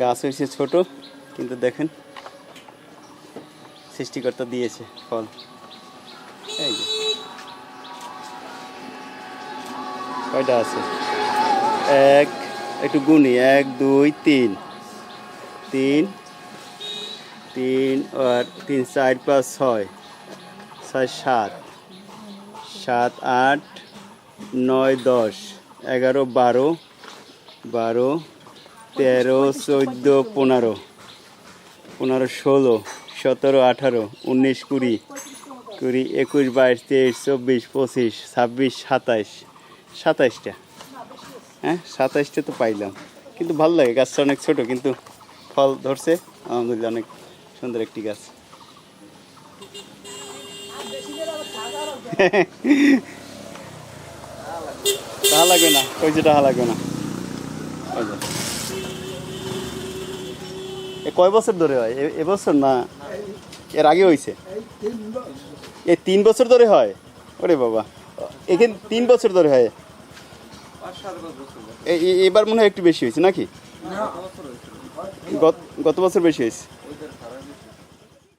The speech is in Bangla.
গাছ হয়েছে ছোট, কিন্তু দেখেন সৃষ্টিকর্তা দিয়েছে ফল। এই যে। কয়টা আছে? এক, একটু গুনি। এক, দুই, তিন। তিন তিন আর তিন, চার, পাঁচ, ছয়। ছয়, সাত। সাত, আট, নয়, দশ। এগারো, বারো। বারো তেরো চোদ্দ পনেরো পনেরো ষোলো সতেরো আঠারো উনিশ কুড়ি কুড়ি একুশ বাইশ তেইশ চব্বিশ পঁচিশ ছাব্বিশ সাতাইশ সাতাইশটা হ্যাঁ সাতাইশটা তো পাইলাম কিন্তু ভালো লাগে গাছটা অনেক ছোট কিন্তু ফল ধরছে আলহামদুলিল্লাহ অনেক সুন্দর একটি গাছ টাহা লাগবে না ওই যে টাহা লাগবে না কয় বছর ধরে হয়? এ- এবছর না? এর আগে হয়েছে এ তিন বছর ধরে হয়? ওরে বাবা। এখানে তিন বছর ধরে হয়? এবার মনে হয় একটু বেশি হয়েছে নাকি? গত বছর বেশি হয়েছে।